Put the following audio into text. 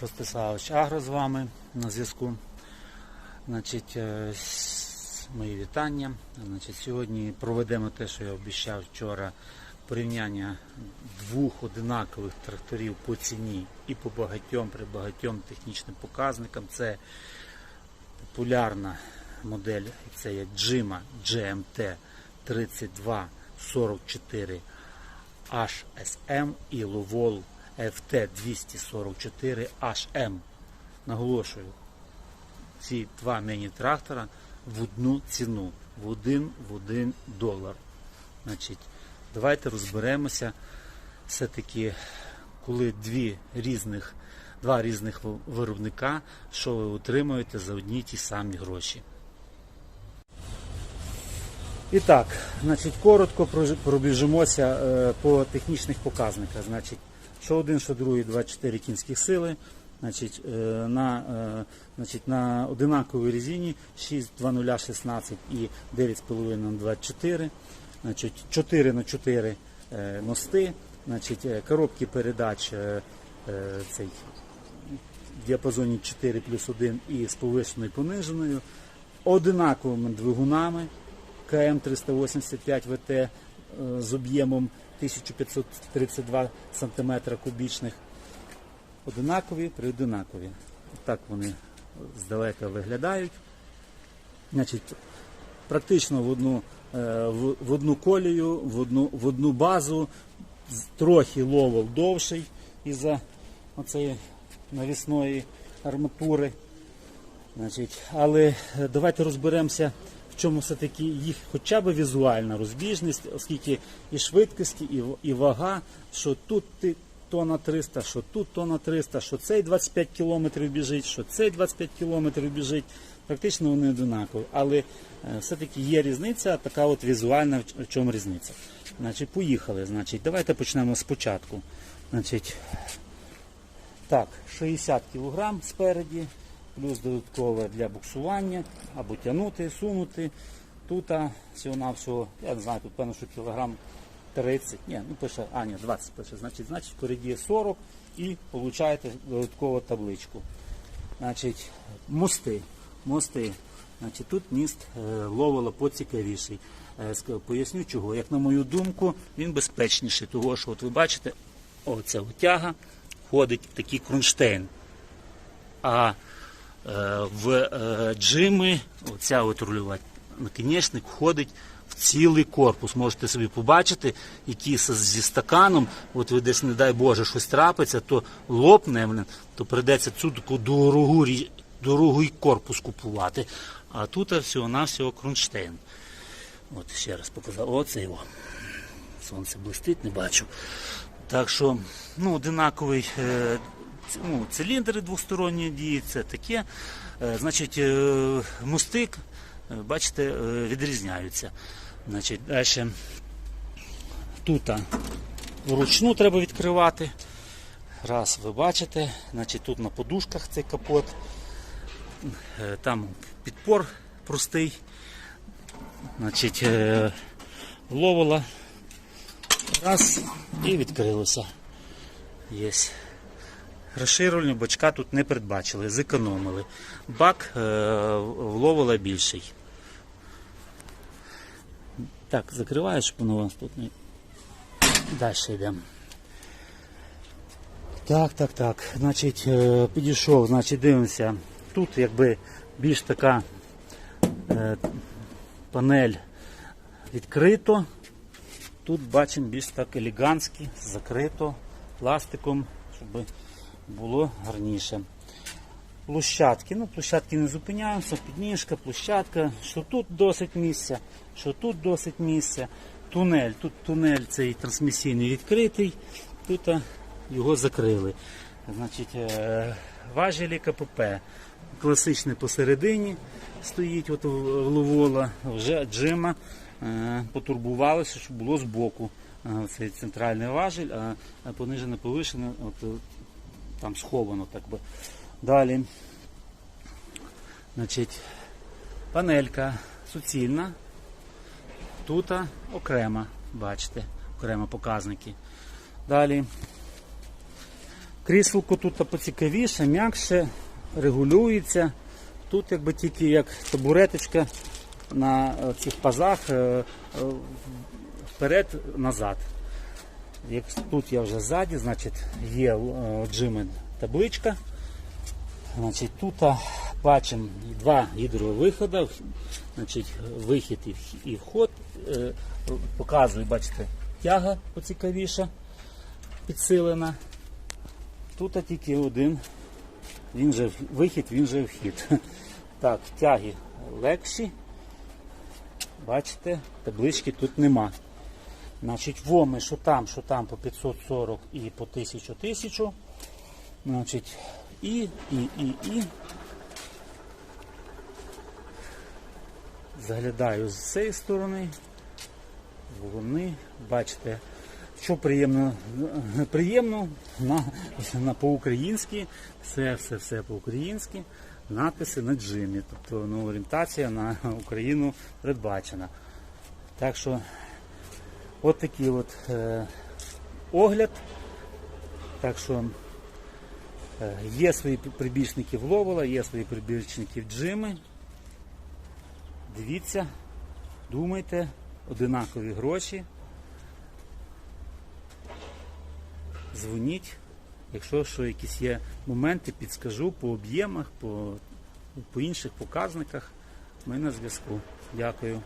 Ростиславович Агро з вами на зв'язку. Значить, е, Мої вітання. Значить, Сьогодні проведемо те, що я обіцяв вчора, порівняння двох одинакових тракторів по ціні і по багатьом при багатьом технічним показникам. Це популярна модель, це є Джима GMT 3244 HSM і LovoL. FT244HM. Наголошую, ці два міні-трактора в одну ціну, в один в один долар. Значить, Давайте розберемося. Все-таки, коли дві різних, два різних виробника, що ви отримуєте за одні ті самі гроші. І так, значить, коротко пробіжимося е, по технічних показниках. Значить, що один, що другий 24 кінських сили. Значить, е, на, е, значить, на одинаковій резині 6,2016 і 9,5 на 24. Значить, 4 на 4 е, мости. Значить, е, коробки передач цей, в діапазоні 4 плюс 1 і з повишеною і пониженою. Одинаковими двигунами. КМ 385 ВТ з об'ємом 1532 см кубічних. Одинакові при одинакові. Так вони здалека виглядають. Значить, практично в одну, е, в, одну колію, в одну, в одну базу, трохи ловол довший із-за оцеї навісної арматури. Значить, але е, давайте розберемося, чому все-таки їх хоча б візуальна розбіжність, оскільки і швидкості, і, і вага, що тут ти тонна 300, що тут тонна 300, що цей 25 кілометрів біжить, що цей 25 кілометрів біжить. Практично вони однакові. Але е, все-таки є різниця, така от візуальна, в- чому різниця. Значить, поїхали. Значить, давайте почнемо спочатку. Значить, так, 60 кг спереді, плюс додаткове для буксування, або тягнути, сунути. Тут всього-навсього, я не знаю, тут певно, що кілограм 30, ні, ну пише, а, ні, 20 пише, значить, значить впереді 40 і получаєте додаткову табличку. Значить, мости. Мости. Значить, тут міст е, ловила поцікавіший. Е, Поясню чого. Як на мою думку, він безпечніший, того що от ви бачите, оця тяга входить в такий кронштейн. А в е, джими оця от рульова наконечник входить в цілий корпус. Можете собі побачити, який зі стаканом, от ви десь, не дай Боже, щось трапиться, то лопне, то прийдеться цю таку дорогу, дорогий корпус купувати. А тут всього-навсього кронштейн. От ще раз показав. Оце його. Сонце блистить, не бачу. Так що, ну, одинаковий е, ну, циліндри двосторонньої дії, це таке. Е, значить, е, мостик, е, бачите, відрізняються. Значить, далі тут вручну треба відкривати. Раз, ви бачите, значить, тут на подушках цей капот. Там підпор простий. Значить, ловила Раз і відкрилося. Є. Розширювальні бачка тут не передбачили, зекономили. Бак е, вловила більший. Так, закриваєш, щоб воно у вас тут не. Далі йдемо. Так, так, так. Значить, е, підійшов, значить, дивимося. Тут якби більш така е, панель відкрито. Тут бачимо більш так елегантськи, закрито пластиком, щоб було гарніше. Площадки. Ну, площадки не зупиняємося, підніжка, площадка, що тут досить місця, що тут досить місця. Тунель. Тут тунель цей трансмісійний відкритий, тут його закрили. Значить, е, важелі КПП. Класичний посередині стоїть от Ловола, вже джима е, потурбувалося, щоб було збоку е, цей центральний важель, а понижене повишене от, там сховано так би. Далі. Значить, панелька суцільна. Тут окрема, бачите, окремо показники. Далі Кріселко тут поцікавіше, м'якше, регулюється. Тут якби тільки як табуреточка на е, цих пазах е, е, вперед-назад. Як тут я вже ззаді, значить є е, джимен табличка. Значить, тут бачимо два гідровиходи, значить, вихід і вход. Е, Показую, бачите, тяга поцікавіша, підсилена. Тут тільки один, він же вихід, він же вхід. Так, тяги легші. Бачите, таблички тут нема. Значить, воми, що там, що там по 540 і по 1000 1000. Значить, і, і, і, і. Заглядаю з цієї сторони. Вони, бачите, що приємно, приємно на, на по-українськи, все, все, все по-українськи, надписи на джимі. Тобто ну, орієнтація на Україну передбачена. Так що, от такий от е, огляд. Так що е, є свої прибічники в Ловола, є свої прибічники в Джими. Дивіться, думайте, одинакові гроші. Дзвоніть. Якщо що якісь є моменти, підскажу по об'ємах, по, по інших показниках. Ми на зв'язку. Дякую.